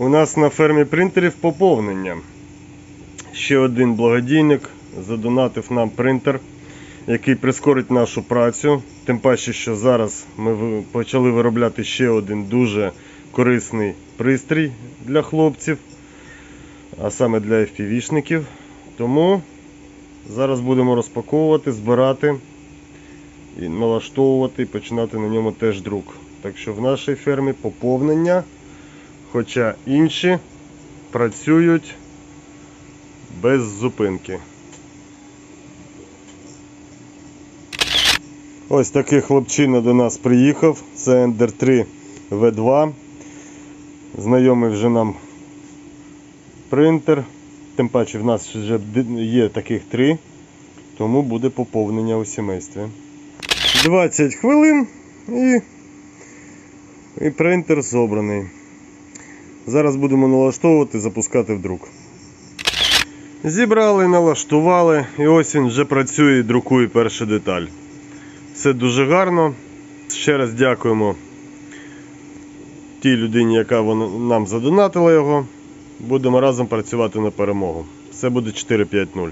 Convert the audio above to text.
У нас на фермі принтерів поповнення. Ще один благодійник задонатив нам принтер, який прискорить нашу працю. Тим паче, що зараз ми почали виробляти ще один дуже корисний пристрій для хлопців, а саме для FPV-шників. Тому зараз будемо розпаковувати, збирати і налаштовувати і починати на ньому теж друк. Так що в нашій фермі поповнення, хоча інші працюють без зупинки. Ось такий хлопчина до нас приїхав. Це Ender 3 V2. Знайомий вже нам принтер. Тим паче в нас вже є таких три, тому буде поповнення у сімействі. 20 хвилин і, і принтер зобраний. Зараз будемо налаштовувати, запускати в друк. Зібрали, налаштували, і ось він вже працює і друкує першу деталь. Все дуже гарно. Ще раз дякуємо тій людині, яка нам задонатила його. Будемо разом працювати на перемогу. Все буде 4-5-0.